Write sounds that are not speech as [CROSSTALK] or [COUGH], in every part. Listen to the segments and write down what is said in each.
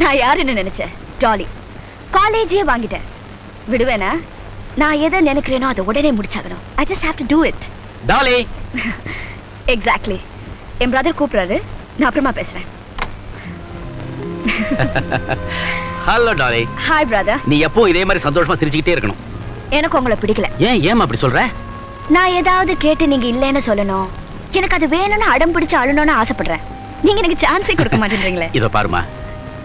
நான் யாருன்னு நினைச்சேன்? டாலி காலேஜே வாங்கிட்டேன். விடுவேனா? நான் எதை நினைக்கிறேனோ அதை உடனே முடிச்சாகணும். I just have to do it Dolly exactly N brother கூப்பிடுறாரு. நான் அப்புறமா பேசுறேன். ஹலோ டாலி ஹாய் பிரதர் நீ எப்போ இதே மாதிரி சந்தோஷமா சிரிச்சுக்கிட்டே இருக்கணும். எனக்கு உங்களை பிடிக்கல. ஏன் ஏன் அப்படி சொல்ற? நான் ஏதாவது கேட்டு நீங்க இல்லைன்னு சொல்லணும். எனக்கு அது வேணும்னு அடம் பிடிச்சு அழணும்னு ஆசைப்படுறேன். நீங்க எனக்கு சான்ஸே கொடுக்க மாட்டேன்றீங்களே. இதோ பாருமா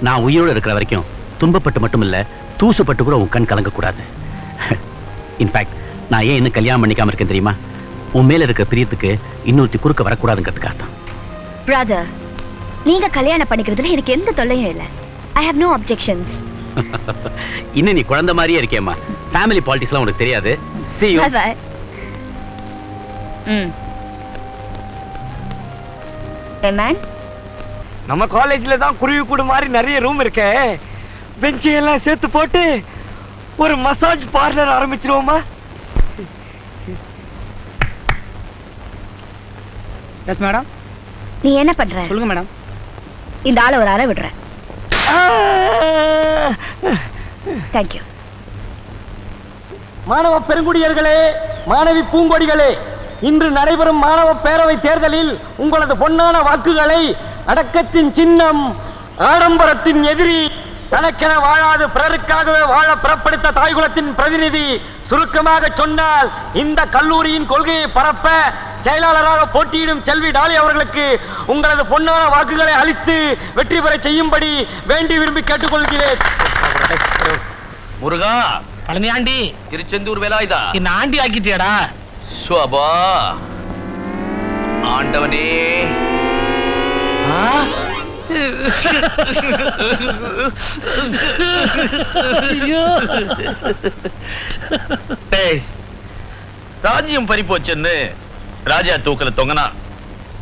நான் உயிரோட இருக்கிற வரைக்கும் துன்பப்பட்டு மட்டும் இல்ல தூசுப்பட்டு கூட உன் கண் கலங்க கூடாது இன்ஃபேக்ட் நான் ஏன் இன்னும் கல்யாணம் பண்ணிக்காம இருக்கேன் தெரியுமா? உன் மேல இருக்கிற பிரியத்துக்கு இன்னொருத்தி குறுக்க வரக்கூடாதுங்கிறதுக்காக தான். பிரதர் நீங்க கல்யாணம் பண்ணிக்கிறதுல எனக்கு எந்த தொல்லையும் இல்லை. ஐ ஹேவ் நோ அப்ஜெக்ஷன்ஸ் இன்னும் நீ குழந்தை மாதிரியே இருக்கேம்மா ஃபேமிலி பாலிட்டிக்ஸ்லாம் உனக்கு தெரியாது. பை பை ம். மேன் நம்ம காலேஜ்ல தான் குருவி கூடு மாதிரி நிறைய ரூம் இருக்கே. பெஞ்சு எல்லாம் சேர்த்து போட்டு ஒரு மசாஜ் பார்லர் ஆரம்பிச்சிருவோமா? எஸ் மேடம் நீ என்ன பண்ற? சொல்லுங்க மேடம் இந்த ஆளை ஒரு அறை விடுறேன். தேங்க்யூ மாணவ பெருங்குடியர்களே மாணவி பூங்கொடிகளே இன்று நடைபெறும் மாணவ பேரவை தேர்தலில் உங்களது பொன்னான வாக்குகளை அடக்கத்தின் சின்னம் ஆடம்பரத்தின் எதிரி தனக்கென வாழாது பிறருக்காகவே வாழ பிறப்படுத்த தாய்குலத்தின் பிரதிநிதி சுருக்கமாக சொன்னால் இந்த கல்லூரியின் கொள்கையை பரப்ப செயலாளராக போட்டியிடும் செல்வி டாலி அவர்களுக்கு உங்களது பொன்னான வாக்குகளை அளித்து வெற்றி பெற செய்யும்படி வேண்டி விரும்பி கேட்டுக்கொள்கிறேன். முருகா பழனியாண்டி திருச்செந்தூர் வேலாயுதா. என்ன ஆண்டி ஆக்கிட்டியாடா? சுவபா. ஆண்டவனே. ராஜ்யம் பறி போச்சுன்னு ராஜா தூக்கல தொங்கனா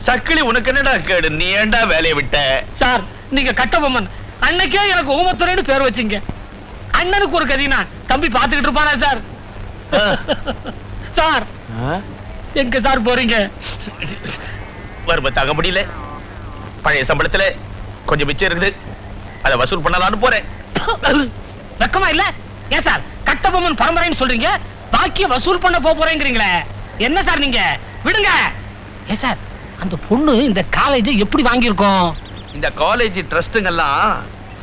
சக்கிலி உனக்கு என்னடா கேடு? நீ ஏன்டா வேலையை விட்ட? சார் நீங்க கட்டபொம்மன் அன்னைக்கே எனக்கு ஊமத்துறைன்னு பேர் வச்சீங்க. அண்ணனுக்கு ஒரு கதினா தம்பி பாத்துக்கிட்டு இருப்பானா சார்? சார் எங்க சார் போறீங்க? வறுமை தாங்க முடியல. பழைய சம்பளத்துல கொஞ்சம் மிச்சம் இருக்குது. அதை வசூல் பண்ணலாம்னு போறேன். வெக்கமா இல்ல? ஏன் சார் கட்டபொம்மன் பரம்பரைன்னு சொல்றீங்க. பாக்கிய வசூல் பண்ண போறேங்கிறீங்களே. என்ன சார் நீங்க? விடுங்க. ஏன் சார் அந்த பொண்ணு இந்த காலேஜ் எப்படி வாங்கியிருக்கோம்? இந்த காலேஜ் ட்ரஸ்டுங்கெல்லாம்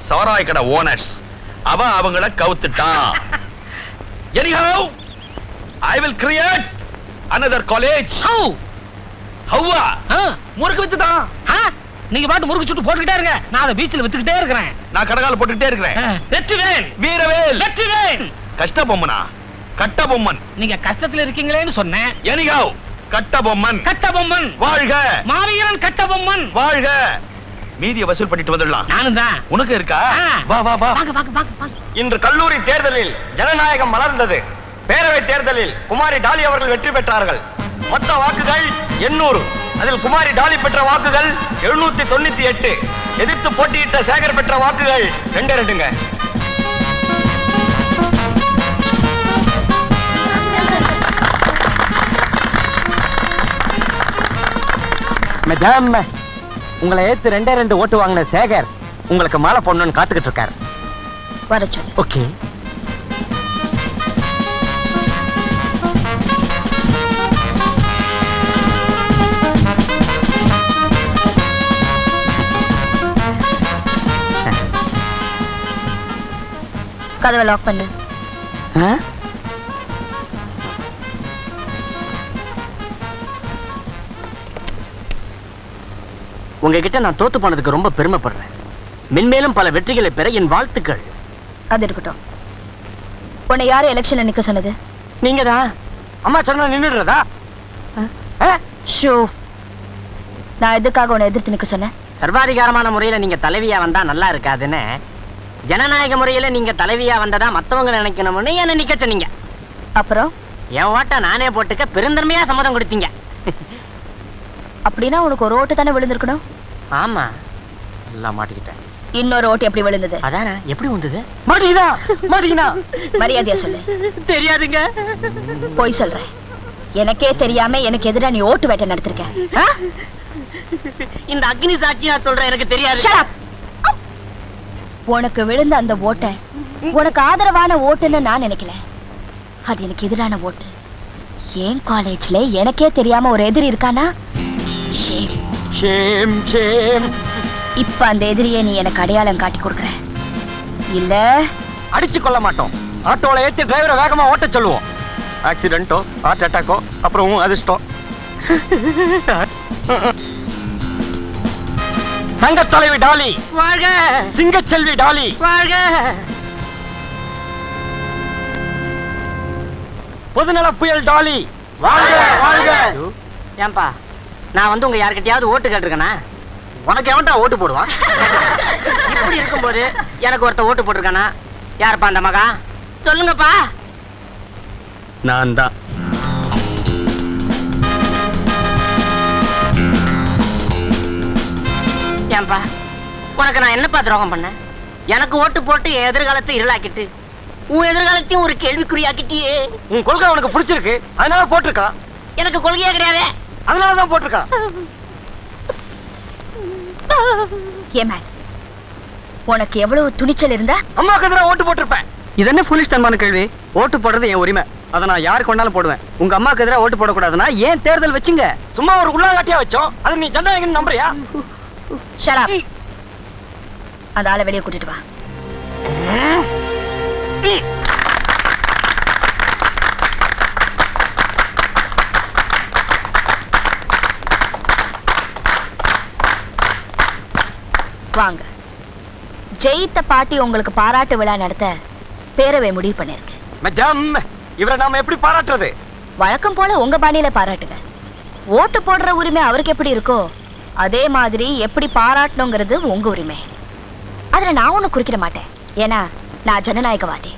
சாராய் கடை ஓனர்ஸ் அவன் அவங்கள கவுத்துட்டான் [LAUGHS] anyhow i will create another college. ஹவு ஹவ்வா முறுக்கு ஆ, நீங்க பாட்டு முறுக்கு சுட்டு போட்டுக்கிட்டே இருங்க. நான் அதை பீச்சில் வித்துக்கிட்டே இருக்கிறேன். நான் கடகால போட்டுக்கிட்டே இருக்கிறேன். வெற்றிவேல். வீரவேல். வெற்றிவேல். கஷ்ட பொம்மனா? கட்ட பொம்மன். நீங்க கஷ்டத்துல இருக்கீங்களேன்னு சொன்னேன். anyhow கட்ட பொம்மன். கட்டபொம்மன் வாழ்க. மாவீரன் கட்டபொம்மன் வாழ்க. மீதிய வசூல் பண்ணிட்டு வந்துடலாம். நானும் தான். உனக்கு இருக்கா. வா வா வா. இன்று கல்லூரி தேர்தலில் ஜனநாயகம் மலர்ந்தது. பேரவை தேர்தலில் குமாரி டாலி அவர்கள் வெற்றி பெற்றார்கள். மொத்த வாக்குகள் எண்ணூறு. அதில் குமாரி டாலி பெற்ற வாக்குகள் எழுநூத்தி தொண்ணூத்தி எட்டு. எதிர்த்து போட்டியிட்ட சேகர் பெற்ற வாக்குகள் ரெண்டு ரெண்டுங்க. மேடம் உங்களை ஏத்து ரெண்டே ரெண்டு ஓட்டு வாங்கின சேகர் உங்களுக்கு மாலை பொண்ணுன்னு காத்துக்கிட்டு இருக்காரு. வர ஓகே. கதவை லாக் பண்ணு. உங்ககிட்ட நான் தோத்து போனதுக்கு ரொம்ப பெருமைப்படுறேன். மென்மேலும் பல வெற்றிகளை பெற என் வாழ்த்துக்கள். அது இருக்கட்டும். உன்னை யாரு எலெக்ஷன்ல நிக்க சொன்னது? நீங்க தான் அம்மா சொன்னா நின்னுடுறதா? ஷோ. நான் எதுக்காக உன்னை எதிர்த்து நிக்க சொன்னேன்? சர்வாதிகாரமான முறையில நீங்க தலைவியா வந்தா நல்லா இருக்காதுன்னு ஜனநாயக முறையில நீங்க தலைவியா வந்ததா மத்தவங்க நினைக்கணும்னு என்ன நிக்க சொன்னீங்க. அப்புறம்? என் ஓட்ட நானே போட்டுக்க பெருந்தன்மையா சம்மதம் கொடுத்தீங்க. அப்படின்னா உனக்கு ஒரு ஓட்டு தானே விழுந்திருக்கணும்? ஆமா. நல்லா மாட்டிக்கிட்டேன். இன்னொரு ஓட்டு எப்படி விழுந்தது? அதானே? எப்படி வந்தது மாட்டீங்களா மாட்டீங்களா மரியாதையா சொல்லு. தெரியாதுங்க. போய் சொல்றேன். எனக்கே தெரியாம எனக்கு எதிரா நீ ஓட்டு வேட்டை நடத்திருக்க? இந்த அக்னி சாட்சி நான் சொல்றேன் எனக்கு தெரியாது. Shut up. உனக்கு விழுந்த அந்த ஓட்டை உனக்கு ஆதரவான ஓட்டுன்னு நான் நினைக்கல. அது எனக்கு எதிரான ஓட்டு. ஏன் காலேஜ்ல எனக்கே தெரியாம ஒரு எதிரி இருக்கானா? Shame. Shame shame. இப்ப அந்த எதிரியை நீ எனக்கு அடையாளம் காட்டி கொடுக்குற. இல்ல? அடிச்சு கொள்ள மாட்டோம். ஆட்டோல ஏத்தி டிரைவரை வேகமா ஓட்ட சொல்லுவோம். ஆக்சிடென்ட்டோ ஹார்ட் அட்டாக்கோ அப்புறம் அதிர்ஷ்டம். [LAUGHS] தங்க தலைவி டாலி. வாழ்க. சிங்கச்செல்வி டாலி. வாழ்க. பொதுநல புயல் டாலி. வாழ்க வாழ்க. ஏன்பா நான் வந்து உங்க யார்கிட்டயாவது ஓட்டு கேட்டிருக்கேனா? உனக்கு எவன்டா ஓட்டு போடுவான் இப்படி இருக்கும்போது எனக்கு ஒருத்த ஓட்டு போட்டிருக்கானா? யாருப்பா அந்த மகா? சொல்லுங்கப்பா. நான் தான் ஏன்பா? உனக்கு நான் என்னப்பா துரோகம் பண்ணேன்? எனக்கு ஓட்டு போட்டு என் எதிர்காலத்தை இருளாக்கிட்டு உன் எதிர்காலத்தையும் ஒரு கேள்விக்குறியாக்கிட்டியே. உன் கொள்கை உனக்கு பிடிச்சிருக்கு. அதனால போட்டிருக்கான் எனக்கு கொள்கையே கிடையாதே. அதனால தான் போட்டிருக்கான் உனக்கு எவ்வளவு துணிச்சல் இருந்தா? அம்மாக்கு எதிராக ஓட்டு போட்டிருப்பேன். இது என்ன ஃபுலிஷ் தன்மான கேள்வி? ஓட்டு போடுறது என் உரிமை. அதை நான் யாருக்கு வேணாலும் போடுவேன். உங்க அம்மாக்கு எதிராக ஓட்டு போடக்கூடாதுன்னா ஏன் தேர்தல் வச்சுங்க? சும்மா ஒரு உள்ளாங்காட்டியா வச்சோம். அது நீ ஜனநாயகன் நம்புறியா? ஷராப் அந்த ஆளை வெளியே கூட்டிட்டு வா. வாங்க. ஜெயித்த பாட்டி உங்களுக்கு பாராட்டு விழா நடத்த பேரவை முடிவு பண்ணிருக்கு மேடம் இவரை நாம எப்படி பாராட்டுறது? வழக்கம் போல உங்க பாணியில பாராட்டுங்க. ஓட்டு போடுற உரிமை அவருக்கு எப்படி இருக்கோ அதே மாதிரி எப்படி பாராட்டணுங்கிறது உங்க உரிமை. அதுல நான் ஒண்ணு குறிக்கிட மாட்டேன். ஏன்னா நான் ஜனநாயகவாதி.